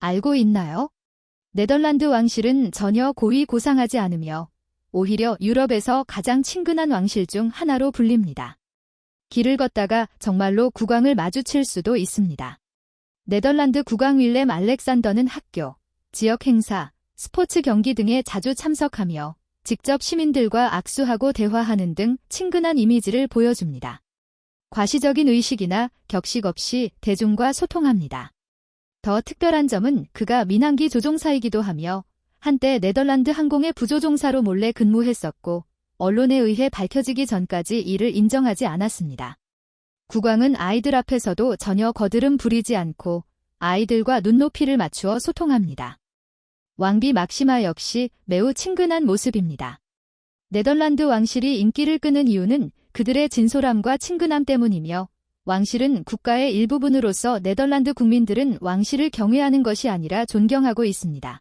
알고 있나요? 네덜란드 왕실은 전혀 고위 고상하지 않으며 오히려 유럽에서 가장 친근한 왕실 중 하나로 불립니다. 길을 걷다가 정말로 국왕을 마주칠 수도 있습니다. 네덜란드 국왕 윌렘 알렉산더는 학교, 지역 행사, 스포츠 경기 등에 자주 참석하며 직접 시민들과 악수하고 대화하는 등 친근한 이미지를 보여줍니다. 과시적인 의식이나 격식 없이 대중과 소통합니다. 더 특별한 점은 그가 민항기 조종사이기도 하며 한때 네덜란드 항공의 부조종사로 몰래 근무했었고 언론에 의해 밝혀지기 전까지 이를 인정하지 않았습니다. 국왕은 아이들 앞에서도 전혀 거드름 부리지 않고 아이들과 눈높이를 맞추어 소통합니다. 왕비 막시마 역시 매우 친근한 모습입니다. 네덜란드 왕실이 인기를 끄는 이유는 그들의 진솔함과 친근함 때문이며 왕실은 국가의 일부분으로서 네덜란드 국민들은 왕실을 경외하는 것이 아니라 존경하고 있습니다.